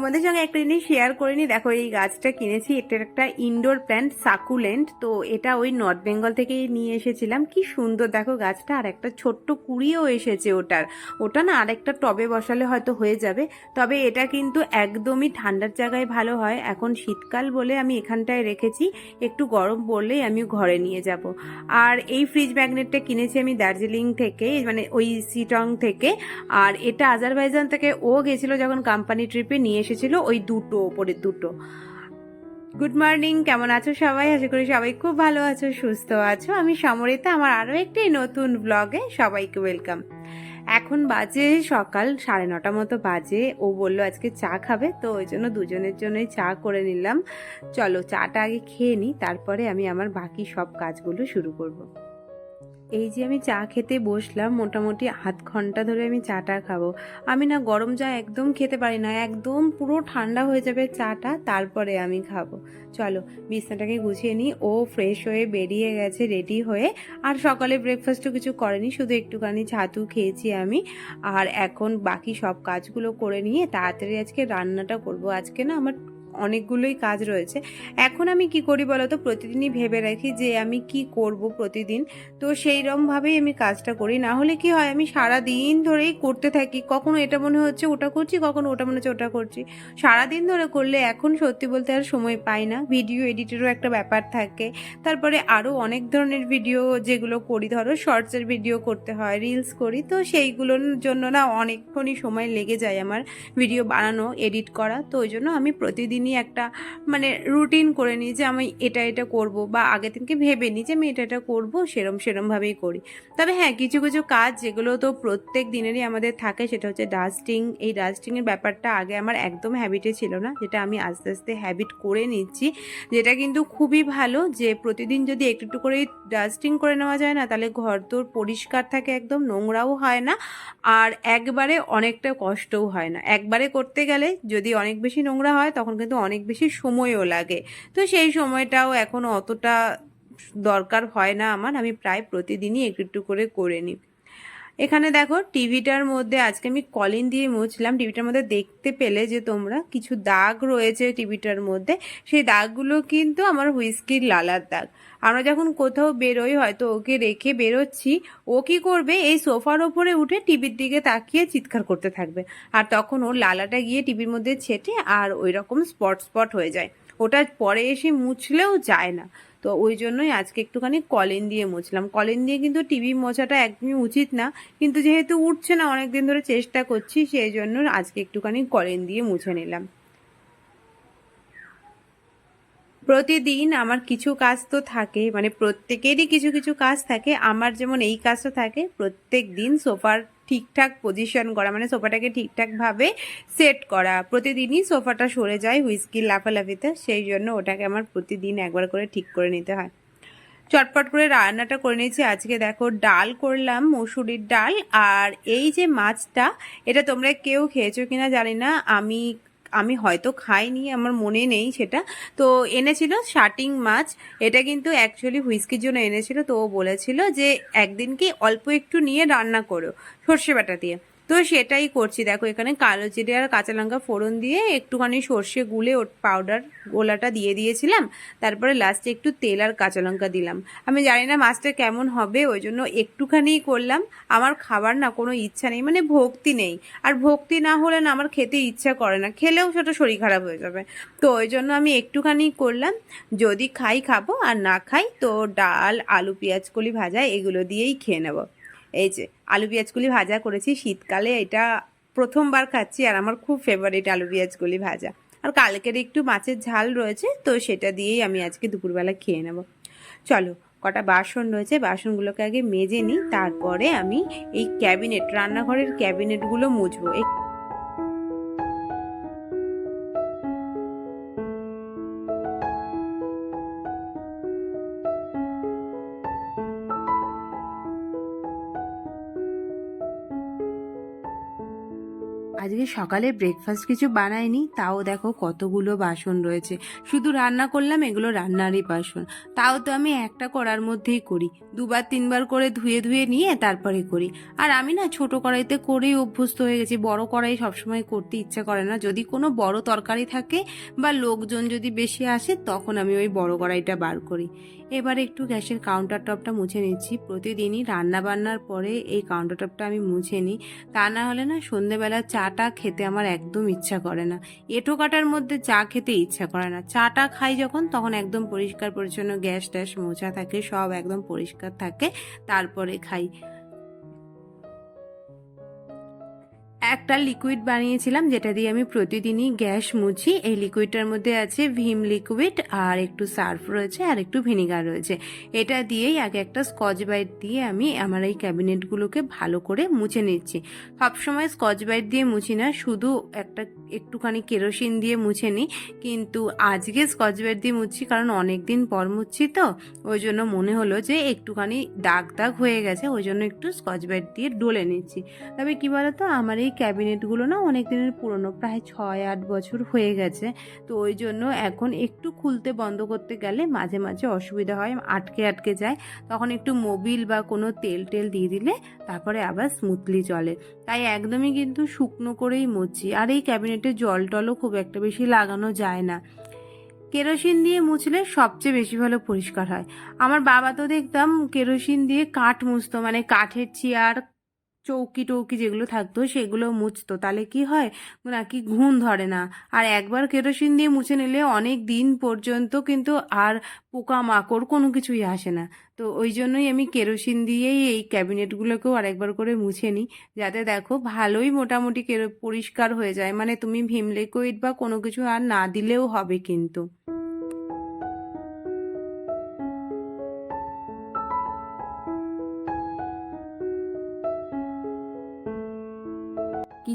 তোমাদের সঙ্গে একটা জিনিস শেয়ার করে নি দেখো, এই গাছটা কিনেছি, এটা একটা ইনডোর প্ল্যান্ট সাকুলেন্ট তো এটা ওই নর্থ বেঙ্গল থেকে নিয়ে এসেছিলাম। কি সুন্দর, দেখো গাছটা। আর একটা ছোট্ট কুড়িও এসেছে ওটার। ওটা না আরেকটা টবে বসালে হয়তো হয়ে যাবে। তবে এটা কিন্তু একদমই ঠান্ডার জায়গায় ভালো হয়। এখন শীতকাল বলে আমি এখানটায় রেখেছি। একটু গরম পড়লেই আমি ঘরে নিয়ে যাব। আর এই ফ্রিজ ম্যাগনেটটা কিনেছি আমি দার্জিলিং থেকে মানে ওই সিটং থেকে। আর এটা আজারবাইজান থেকে ও গেছিল যখন কোম্পানি ট্রিপে নিয়ে এসেছিল ওই দুটো ওপরে দুটো। গুড মর্নিং কেমন আছো সবাই? আশা করি সবাই খুব ভালো আছো, সুস্থ আছো। আমি সমরিতা, আমার আরও একটি নতুন ব্লগে সবাইকে ওয়েলকাম এখন বাজে সকাল, সাড়ে নটা মতো বাজে। ও বলল আজকে চা খাবে, তো ওই জন্য দুজনের জন্যই চা করে নিলাম। চলো, চাটা আগে খেয়ে নিই তারপরে আমি আমার বাকি সব কাজগুলো শুরু করব। এই যে আমি চা খেতে বসলাম, মোটামুটি আধ ঘণ্টা ধরে আমি চাটা খাব। আমি না গরম চা একদম খেতে পারি না, একদম পুরো ঠান্ডা হয়ে যাবে চাটা, তারপরে আমি খাব। চলো, বিছনাটাকে গুছিয়ে নিই, ও ফ্রেশ হয়ে বেরিয়ে গেছে রেডি হয়ে, আর সকালে ব্রেকফাস্টও কিছু করেনি, শুধু একটুখানি ছাতু খেয়েছি আমি। আর এখন বাকি সব কাজগুলো করে নিয়ে তাড়াতাড়ি আজকে রান্নাটা করব। আজকে না আমার অনেকগুলোই কাজ রয়েছে। এখন আমি কি করি বলতো? প্রতিদিনই ভেবে রাখি যে আমি কি করব প্রতিদিন। তো সেই রকমভাবেই আমি কাজটা করি। না হলে কি হয়, আমি সারা দিন ধরেই করতে থাকি। কখনো এটা মনে হচ্ছে ওটা করছি, কখনো ওটা মনে হচ্ছে ওটা করছি। সারা দিন ধরে করলে এখন সত্যি বলতে আর সময় পাই না। ভিডিও এডিটেরও একটা ব্যাপার থাকে। তারপরে আরও অনেক ধরনের ভিডিও যেগুলো করি। ধরো শর্টসের ভিডিও করতে হয়, রিলস করি। তো সেইগুলোর জন্য না অনেকক্ষণই সময় লেগে যায় আমার ভিডিও বানানো, এডিট করা। তো ওই জন্য আমি প্রতিদিনই একটা মানে রুটিন করে নিই যে আমি এটা এটা করব বা আগে থেকে ভেবে নিই যে আমি এটা এটা করব, সেরম, সেরমভাবেই করি। তবে হ্যাঁ কিছু কিছু কাজ যেগুলো তো প্রত্যেক দিনেরই আমাদের থাকে সেটা হচ্ছে ডাস্টিং এই ডাস্টিংয়ের ব্যাপারটা আগে আমার একদম হ্যাবিটে ছিল না, যেটা আমি আস্তে আস্তে হ্যাবিট করে নিচ্ছি। যেটা কিন্তু খুবই ভালো যে প্রতিদিন যদি একটু একটু করে ডাস্টিং করে নেওয়া যায় না, তাহলে ঘর তোর পরিষ্কার থাকে একদম, নোংরাও হয় না। আর একবারে অনেকটা কষ্টও হয় না। একবারে করতে গেলে যদি অনেক বেশি নোংরা হয়, তখন কিন্তু অনেক বেশি সময়ও লাগে। তো সেই সময়টাও এখন অতটা দরকার হয় না আমার। আমি প্রায় প্রতিদিনই একটু একটু করে করে নিই। এখানে দেখো টিভিটার মধ্যে আজকে আমি কলিন দিয়ে মুছলাম। টিভিটার মধ্যে দেখতে পেলে যে তোমরা কিছু দাগ রয়েছে টিভিটার মধ্যে, সেই দাগগুলো কিন্তু আমার হুইস্কির লালার দাগ। আমরা যখন কোথাও বেরোই, হয়তো ওকে রেখে বেরোচ্ছি, ও কি করবে? এই সোফার ওপরে উঠে টিভির দিকে তাকিয়ে চিৎকার করতে থাকবে। আর তখন ওর লালাটা গিয়ে টিভির মধ্যে ছেটে আর ওই রকম স্পট স্পট হয়ে যায়। ওটা পরে এসে মুছলেও যায় না। তো ওই জন্যই আজকে একটুখানি কলেন দিয়ে মুছলাম। কলিন দিয়ে কিন্তু টিভি মোছাটা একদমই উচিত না, কিন্তু যেহেতু উঠছে না অনেক দিন ধরে চেষ্টা করছি, সেই জন্য আজকে একটুখানি কলেন দিয়ে মুছে নিলাম। প্রতিদিন আমার কিছু কাজ তো থাকে মানে প্রত্যেকেরই কিছু কিছু কাজ থাকে, আমার যেমন এই কাজটা থাকে প্রত্যেক দিন সোফার ঠিকঠাক পজিশন করা মানে সোফাটাকে ঠিকঠাকভাবে সেট করা। প্রতিদিনই সোফাটা সরে যায় হুইস্কির লাফালাফিতে, সেই জন্য ওটাকে আমার প্রতিদিন একবার করে ঠিক করে নিতে হয়। চটপট করে রান্নাটা করে নিয়েছি। আজকে দেখো ডাল করলাম, মসুরির ডাল। আর এই যে মাছটা, এটা তোমরা কেউ খেয়েছো কিনা জানি না। আমি আমি হয়তো খাইনি, আমার মনে নেই সেটা। তো এনেছিল শার্টিং মাছ, এটা কিন্তু অ্যাকচুয়ালি হুইস্কির জন্য এনেছিল। তো ও বলেছিল যে, একদিনকে অল্প একটু নিয়ে রান্না করো, সর্ষে বাটা দিয়ে। তো সেটাই করছি। দেখো, এখানে কালো জিরে আর কাঁচা লঙ্কা ফোড়ন দিয়ে একটুখানি সর্ষে গুলে ওর পাউডার গোলাটা দিয়ে দিয়েছিলাম। তারপরে লাস্টে একটু তেল আর কাঁচা লঙ্কা দিলাম। আমি জানি না মাছটা কেমন হবে, ওই জন্য একটুখানি করলাম। আমার খাবার না কোনো ইচ্ছা নেই মানে ভক্তি নেই। আর ভক্তি না হলে না আমার খেতে ইচ্ছা করে না, খেলেও সেটা শরীর খারাপ হয়ে যাবে। তো ওই জন্য আমি একটুখানি করলাম। যদি খাই খাব, আর না খাই তো ডাল, আলু, পেঁয়াজ, কলি ভাজা এগুলো দিয়েই খেয়ে নেব। এই যে আলু পেঁয়াজগুলি ভাজা করেছি, শীতকালে এটা প্রথমবার খাচ্ছি আর আমার খুব ফেভারিট আলু পেঁয়াজগুলি ভাজা। আর কালকের একটু মাছের ঝাল রয়েছে, তো সেটা দিয়েই আমি আজকে দুপুরবেলা খেয়ে নেব। চলো, কটা বাসন রয়েছে, বাসনগুলোকে আগে মেজে নিই, তারপরে আমি এই ক্যাবিনেট রান্নাঘরের ক্যাবিনেটগুলো মুছবো। আজকে সকালে ব্রেকফাস্ট কিছু বানাইনি তাও দেখো কতগুলো বাসন রয়েছে। শুধু রান্না করলাম, এগুলো রান্নারই বাসন। তাও তো আমি একটা করার মধ্যেই করি। দুবার তিনবার করে ধুয়ে ধুয়ে নিয়ে তারপরে করি। আর আমি না ছোট কড়াইতে করেই অভ্যস্ত হয়ে গেছি। বড় কড়াই সবসময় করতে ইচ্ছা করে না। যদি কোনো বড় তরকারি থাকে বা লোকজন যদি বেশি আসে, তখন আমি ওই বড় কড়াইটা বার করি। এবার একটু গ্যাসের কাউন্টার টপটা মুছে নিচ্ছি। প্রতিদিনই রান্না বান্নার পরে এই কাউন্টার টপটা আমি মুছে নিই। তা না হলে না সন্ধেবেলা চাটা খেতে আমার একদম ইচ্ছা করে না। এঁটো কাটার মধ্যে চা খেতে ইচ্ছা করে না। চাটা খাই যখন, তখন একদম পরিষ্কার পরিচ্ছন্ন গ্যাস ট্যাস মোছা থাকে, সব একদম পরিষ্কার থাকে, তারপরে খাই। একটা লিকুইড বানিয়েছিলাম, যেটা দিয়ে আমি প্রতিদিনই গ্যাস মুছি। এই লিকুইডটার মধ্যে আছে ভিম লিকুইড আর একটু সার্ফ রয়েছে আর একটু ভিনিগার রয়েছে। এটা দিয়েই আগে একটা স্কচ বাইট দিয়ে আমি আমার এই ক্যাবিনেটগুলোকে ভালো করে মুছে নিচ্ছি। সবসময় স্কচ বাইট দিয়ে মুছি না, শুধু একটা একটুখানি কেরোসিন দিয়ে মুছে নিই। কিন্তু আজকে স্কচ বাইট দিয়ে মুছছি কারণ অনেক দিন পর মুছছি তো, ওই জন্য মনে হলো যে একটুখানি দাগ দাগ হয়ে গেছে, ওই জন্য একটু স্কচ বাইট দিয়ে ডলে নিচ্ছি। তবে কি বলতো, আমার এই ক্যাবিনেটগুলো না অনেক দিনের পুরনো, প্রায় ছয়, আট বছর হয়ে গেছে। তো ওই জন্য এখন একটু খুলতে বন্ধ করতে গেলে মাঝে মাঝে অসুবিধা হয়, আটকে আটকে যায়। তখন একটু মোবিল বা কোনো তেল টেল দিয়ে দিলে তারপরে আবার স্মুথলি চলে তাই একদমই কিন্তু শুকনো করেই মুছছি আর এই ক্যাবিনেটে জল টলও খুব একটা বেশি লাগানো যায় না। কেরোসিন দিয়ে মুছলে সবচেয়ে বেশি ভালো পরিষ্কার হয়। আমার বাবা তো দেখতাম কেরোসিন দিয়ে কাঠ মুছতো মানে কাঠের চেয়ার চৌকি টৌকি যেগুলো থাকতো সেগুলো মুছতো। তাহলে কি হয়? নাকি ঘুণ ধরে না। আর একবার কেরোসিন দিয়ে মুছে নিলে অনেক দিন পর্যন্ত কিন্তু আর পোকা মাকড় কোনো কিছুই আসে না। তো ওই জন্যই আমি কেরোসিন দিয়েই এই ক্যাবিনেটগুলোকেও আরেকবার করে মুছে নিই। যাতে দেখো ভালোই মোটামুটি কেরো- পরিষ্কার হয়ে যায়। মানে তুমি ভিম লিকুইড বা কোনো কিছু আর না দিলেও হবে কিন্তু।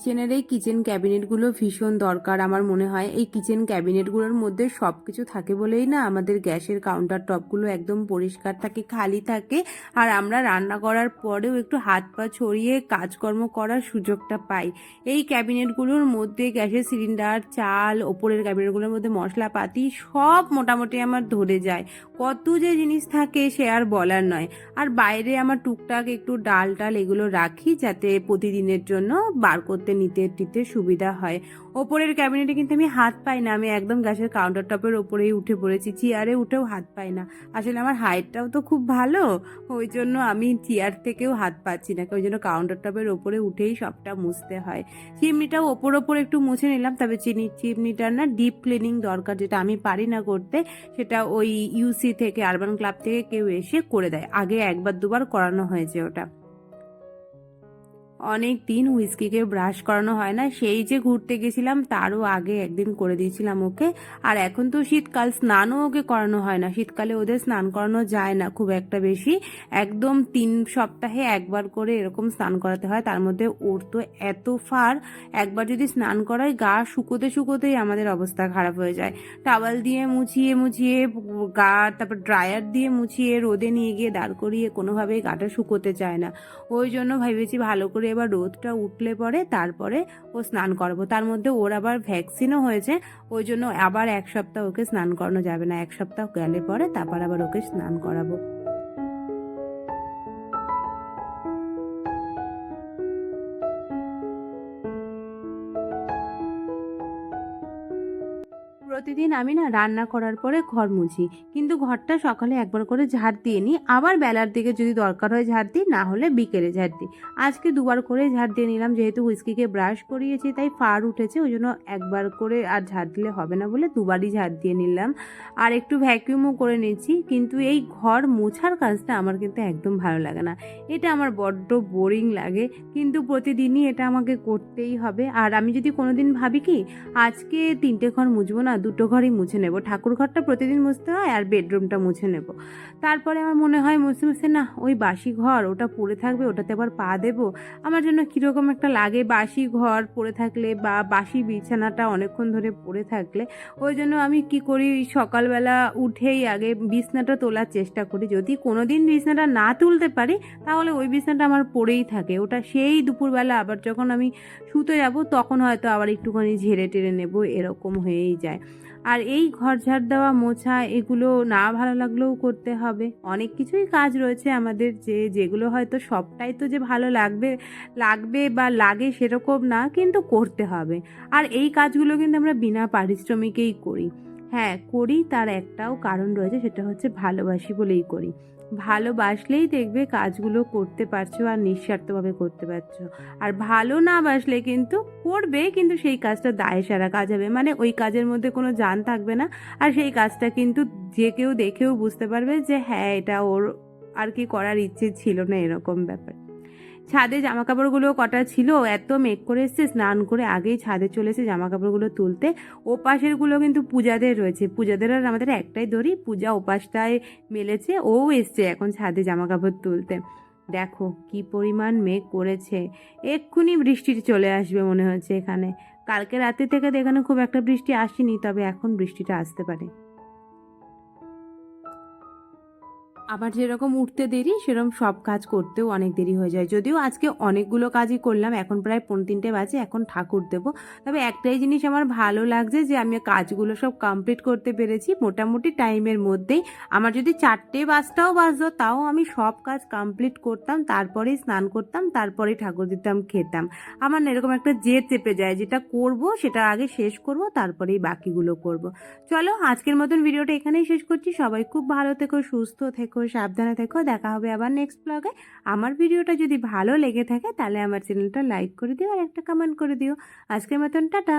কিচেনের এই কিচেন ক্যাবিনেটগুলো ভীষণ দরকার আমার মনে হয়। এই কিচেন ক্যাবিনেটগুলোর মধ্যে সব কিছু থাকে বলেই না আমাদের গ্যাসের কাউন্টার টপগুলো একদম পরিষ্কার থাকে, খালি থাকে। আর আমরা রান্না করার পরেও একটু হাত পা ছড়িয়ে কাজকর্ম করার সুযোগটা পাই। এই ক্যাবিনেটগুলোর মধ্যে গ্যাসের সিলিন্ডার চাল, ওপরের ক্যাবিনেটগুলোর মধ্যে মশলাপাতি সব মোটামুটি আমার ধরে যায়। কত যে জিনিস থাকে সে আর বলার নয়। আর বাইরে আমার টুকটাক একটু ডাল টাল এগুলো রাখি যাতে প্রতিদিনের জন্য বার করতে নিতে টিতে সুবিধা হয়। ওপরের ক্যাবিনেটে কিন্তু আমি হাত পাই না। আমি একদম গ্যাসের কাউন্টার টপের ওপরেই উঠে পড়েছি। চেয়ারে উঠেও হাত পাই না। আসলে আমার হাইটটাও তো খুব ভালো। ওই জন্য আমি চেয়ার থেকেও হাত পাচ্ছি না। ওই জন্য কাউন্টার টপের ওপরে উঠেই সবটা মুছতে হয়। চিমনিটাও ওপর ওপর একটু মুছে নিলাম। তবে চিনি, চিমনিটার না ডিপ ক্লিনিং দরকার, যেটা আমি পারি না করতে, সেটা ওই ইউসি থেকে আরবান ক্লাব থেকে কেউ এসে করে দেয়। আগে একবার দুবার করানো হয়েছে ওটা। অনেক দিন হুইস্কিকে ব্রাশ করানো হয় না, সেই যে ঘুরতে গেছিলাম তারও আগে একদিন করে দিয়েছিলাম ওকে। আর এখন তো শীতকাল, স্নানও ওকে করানো হয় না। শীতকালে ওদের স্নান করানো যায় না খুব একটা বেশি। একদম তিন সপ্তাহে একবার করে এরকম স্নান করাতে হয়। তার মধ্যে ওর তো এত ফার, একবার যদি স্নান করায় গা শুকোতে শুকোতেই আমাদের অবস্থা খারাপ হয়ে যায়। টাওয়াল দিয়ে মুছিয়ে মুছিয়ে, গা, তারপর ড্রায়ার দিয়ে মুছিয়ে রোদে নিয়ে গিয়ে দাঁড় করিয়ে কোনোভাবেই গাটা শুকোতে চায় না। ওই জন্য ভেবেছি ভালো করে এবার রোদটা উঠলে পরে তারপরে ও স্নান করাবো। তার মধ্যে ওর আবার ভ্যাকসিনও হয়েছে, ওই জন্য আবার এক সপ্তাহ ওকে স্নান করানো যাবে না। এক সপ্তাহ গেলে পরে তারপর আবার ওকে স্নান করাবো। প্রতিদিন আমি না রান্না করার পরে ঘর মুছি। কিন্তু ঘরটা সকালে একবার করে ঝাড় দিয়ে নিই। আবার বেলার দিকে যদি দরকার হয় ঝাড় দিই, না হলে বিকেলে ঝাড় দিই। আজকে দুবার করে ঝাড় দিয়ে নিলাম, যেহেতু হুইস্কিকে ব্রাশ করিয়েছি, তাই ফার উঠেছে, ওই জন্য একবার করে আর ঝাড় দিলে হবে না বলে দুবারই ঝাড় দিয়ে নিলাম। আর একটু ভ্যাকিউমও করে নিচ্ছি, কিন্তু এই ঘর মোছার কাজটা আমার কিন্তু একদম ভালো লাগে না। এটা আমার বড্ড বোরিং লাগে, কিন্তু প্রতিদিনই এটা আমাকে করতেই হবে। আর আমি যদি কোনোদিন ভাবি কি, আজকে তিনটে ঘর মুছবো না দু দুটো ঘরই মুছে নেব। ঠাকুর ঘরটা প্রতিদিন মুছতে হয় আর বেডরুমটা মুছে নেব। তারপরে আমার মনে হয় মুছতে মুছতে না, ওই বাসি ঘর, ওটা পড়ে থাকবে, ওটাতে আবার পা দেবো। আমার জন্য কীরকম একটা লাগে বাসি ঘর পড়ে থাকলে বা বাসি বিছানাটা অনেকক্ষণ ধরে পড়ে থাকলে। ওই জন্য আমি কি করি, সকালবেলা উঠেই আগে বিছনাটা তোলার চেষ্টা করি। যদি কোনো দিন বিছনাটা না তুলতে পারি, তাহলে ওই বিছনাটা আমার পড়েই থাকে। ওটা সেই দুপুরবেলা আবার যখন আমি শুতে যাব, তখন হয়তো আবার একটুখানি ঝেড়ে টেরে নেব, এরকম হয়েই যায়। আর এই ঘর ঝাড় দেওয়া, মোছা এগুলো না ভালো লাগলেও করতে হবে। অনেক কিছুই কাজ রয়েছে আমাদের যে, যেগুলো হয়তো সবটাই তো যে ভালো লাগবে লাগবে বা লাগে সেরকম না, কিন্তু করতে হবে। আর এই কাজগুলো কিন্তু আমরা বিনা পারিশ্রমিকেই করি। হ্যাঁ করি, তার একটাও কারণ রয়েছে, সেটা হচ্ছে ভালোবাসি বলেই করি। ভালোবাসলেই দেখবে কাজগুলো করতে পারছ আর নিঃস্বার্থভাবে করতে পারছ। আর ভালো না বাসলে কিন্তু করবে, কিন্তু সেই কাজটা দায় সারা কাজ হবে। মানে ওই কাজের মধ্যে কোনো যান থাকবে না। আর সেই কাজটা কিন্তু যে কেউ দেখেও বুঝতে পারবে যে হ্যাঁ এটা ওর আর কি করার ইচ্ছে ছিল না এরকম ব্যাপার। ছাদে জামা কাপড়গুলো কটা ছিল এত মেঘ করে এসছে, স্নান করে আগেই ছাদে চলে চলেছে জামা কাপড়গুলো তুলতে। ও পাশেরগুলো কিন্তু পূজাদের রয়েছে। পূজাদের আর আমাদের একটাই দড়ি, পূজা ওপাশটায় মেলেছে, ও এসছে এখন ছাদে জামা কাপড় তুলতে। দেখো কি পরিমাণ মেঘ করেছে। এক্ষুনি বৃষ্টি চলে আসবে মনে হচ্ছে এখানে। কালকে রাতে থেকে তো এখানে খুব একটা বৃষ্টি আসেনি, তবে এখন বৃষ্টিটা আসতে পারে। আবার যেরকম উঠতে দেরি, সেরকম সব কাজ করতেও অনেক দেরি হয়ে যায়। যদিও আজকে অনেকগুলো কাজই করলাম, এখন প্রায় পনেরো তিনটে বাজে, এখন ঠাকুর দেব। তবে একটাই জিনিস আমার ভালো লাগছে যে, আমি কাজগুলো সব কমপ্লিট করতে পেরেছি, মোটামুটি টাইমের মধ্যেই। আমার যদি চারটে বাজটাও বাজতো, তাও আমি সব কাজ কমপ্লিট করতাম, তারপরেই স্নান করতাম, তারপরেই ঠাকুর দিতাম, খেতাম। আমার এরকম একটা জেদ চেপে যায়, যেটা করব, সেটা আগে শেষ করব, তারপরেই বাকিগুলো করব। চলো, আজকের মতন ভিডিওটা এখানেই শেষ করছি। সবাই খুব ভালো থেকো, সুস্থ থেকো, সাবধানে থেকো। দেখা হবে আবার নেক্সট ব্লগে আমার ভিডিওটা যদি ভালো লেগে থাকে, তাহলে আমার চ্যানেলটা লাইক করে দিও আর একটা কমেন্ট করে দিও। আজকের মতন, টাটা!